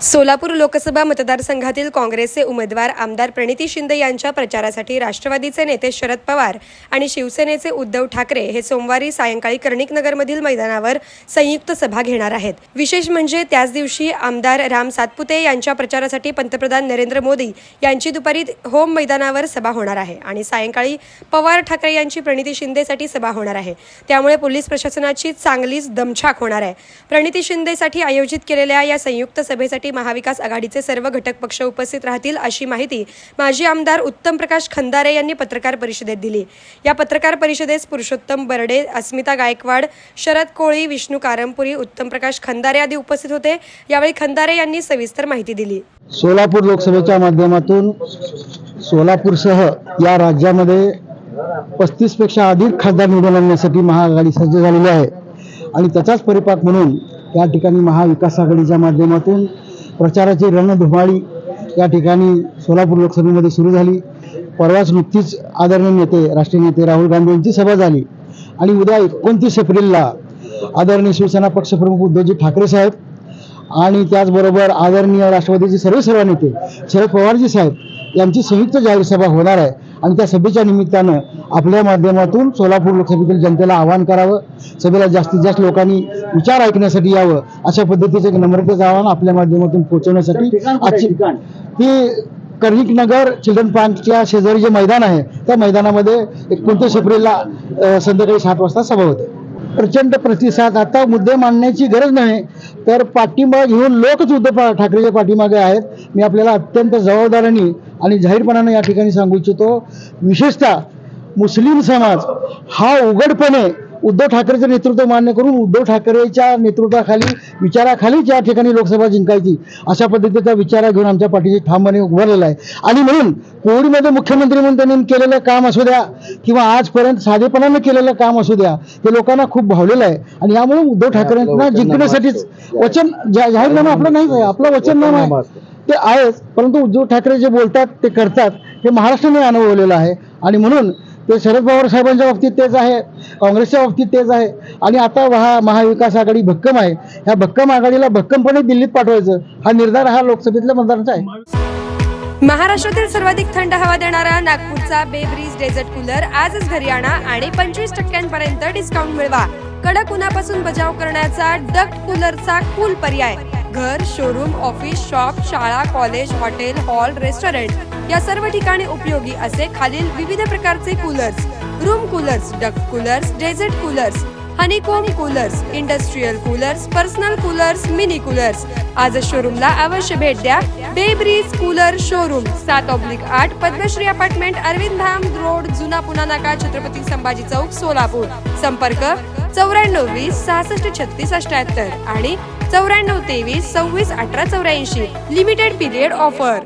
सोलापूर लोकसभा मतदारसंघातील काँग्रेसचे उमेदवार आमदार प्रणिती शिंदे यांच्या प्रचारासाठी राष्ट्रवादीचे नेते शरद पवार आणि शिवसेनेचे उद्धव ठाकरे हे सोमवारी सायंकाळी कर्णिकनगरमधील मैदानावर संयुक्त सभा घेणार आहेत. विशेष म्हणजे त्याच दिवशी आमदार राम सातपुते यांच्या प्रचारासाठी पंतप्रधान नरेंद्र मोदी यांची दुपारी होम मैदानावर सभा होणार आहे आणि सायंकाळी पवार ठाकरे यांची प्रणिती शिंदेसाठी सभा होणार आहे. त्यामुळे पोलीस प्रशासनाची चांगलीच दमछाक होणार आहे. प्रणिती शिंदेसाठी आयोजित केलेल्या या संयुक्त सभेसाठी महाविकास आघाडीचे सर्व घटक पक्ष उपस्थित राहतील अशी माहिती माजी आमदार उत्तम प्रकाश खंदारे यांनी पत्रकार परिषदेत दिली. या पत्रकार परिषदेस पुरुषोत्तम बर्डे अस्मिता गायकवाड शरद कोळी विष्णू कारंपुरी उत्तम प्रकाश खंदारे आदी उपस्थित होते. यावेळी खंदारे यांनी सविस्तर माहिती दिली. सोलापूर लोकसभेच्या माध्यमातून सोलापूरसह या राज्यामध्ये पस्तीसपेक्षा अधिक खासदार निवडून आणण्यासाठी महाआघाडी सज्ज झालेली आहे. आणि त्याचाच परिपाक म्हणून या ठिकाणी महाविकास आघाडीच्या माध्यमातून प्रचाराची रणधुमाळी या ठिकाणी सोलापूर लोकसभेमध्ये सुरू झाली. परवाच नुकतीच आदरणीय नेते राष्ट्रीय नेते राहुल गांधी यांची सभा झाली. आणि उद्या एकोणतीस एप्रिलला आदरणीय शिवसेना पक्षप्रमुख उद्धवजी ठाकरे साहेब आणि त्याचबरोबर आदरणीय राष्ट्रवादीचे सर्व सर्व नेते शरद पवारजी साहेब यांची संयुक्त जाहीर सभा होणार आहे. आणि त्या सभेच्या निमित्तानं आपल्या माध्यमातून सोलापूर लोकसभेतील जनतेला आवाहन करावं सभेला जास्तीत जास्त लोकांनी विचार ऐकण्यासाठी यावं अशा पद्धतीचं एक नम्रतेचं आवाहन आपल्या माध्यमातून पोहोचवण्यासाठी आजची ती कर्णिक नगर चिल्ड्रन पार्कच्या शेजारी जे मैदान आहे त्या मैदानामध्ये एकोणतीस एप्रिलला संध्याकाळी सात वाजता सभा होते. प्रचंड प्रतिसाद आता मुद्दे मांडण्याची गरज नाही तर पाठिंबा घेऊन लोकच उद्धव ठाकरेच्या पाठीमागे आहेत. मी आपल्याला अत्यंत जबाबदारीने आणि जाहीरपणाने या ठिकाणी सांगू इच्छितो विशेषतः मुस्लिम समाज हा उघडपणे उद्धव ठाकरेचं नेतृत्व मान्य करून उद्धव ठाकरेच्या नेतृत्वाखाली विचाराखालीच या ठिकाणी लोकसभा जिंकायची अशा पद्धतीचा विचार घेऊन आमच्या पाठीशी ठामपणे उभारलेला आहे. आणि म्हणून कोविडमध्ये मुख्यमंत्री म्हणून त्यांनी केलेलं काम असू द्या किंवा आजपर्यंत साधेपणानं केलेलं काम असू द्या ते लोकांना खूप भावलेलं आहे. आणि यामुळे उद्धव ठाकरेंना जिंकण्यासाठीच वचन जाहीरनामा आपला नाहीच आहे आपला वचननामा आहे. ते आहेच परंतु उद्धव ठाकरे जे बोलतात ते करतात हे महाराष्ट्राने अनुभवलेलं आहे. आणि म्हणून ते शरद पवार साहेबांच्या बाबतीत तेच आहे काँग्रेसच्या बाबतीत तेच आहे. आणि आता हा महाविकास आघाडी भक्कम आहे. ह्या भक्कम आघाडीला भक्कमपणे दिल्लीत पाठवायचं हा निर्धार हा लोकसभेतल्या मतदारांचा आहे. महाराष्ट्रातील सर्वाधिक थंड हवा देणारा नागपूरचा बेब्रिज डेझर्ट कूलर आजच घरी आणा आणि पंचवीस टक्क्यांपर्यंत डिस्काउंट मिळवा. कडक उन्हापासून बचाव करण्याचा डक्ट कूलरचा कूल पर्याय. घर शोरूम ऑफिस शॉप शाळा कॉलेज हॉटेल हॉल रेस्टॉरंट या सर्व ठिकाणी उपयोगी असे खालील विविध प्रकारचे coolers room coolers duct coolers desert coolers honeycomb coolers industrial coolers personal coolers mini coolers आज शोरूमला अवश्य भेट द्या. बेब्रीज कूलर शोरूम सात ऑब्लिक आठ पद्मश्री अपार्टमेंट अरविंद धाम रोड जुना पुणा नाका छत्रपती संभाजी चौक सोलापूर. संपर्क चौऱ्याण्णव वीस सहासष्ट छत्तीस अठ्याहत्तर. आणि चौऱ्याण्णव तेवीस सव्वीस अठरा चौऱ्याऐंशी. Limited period offer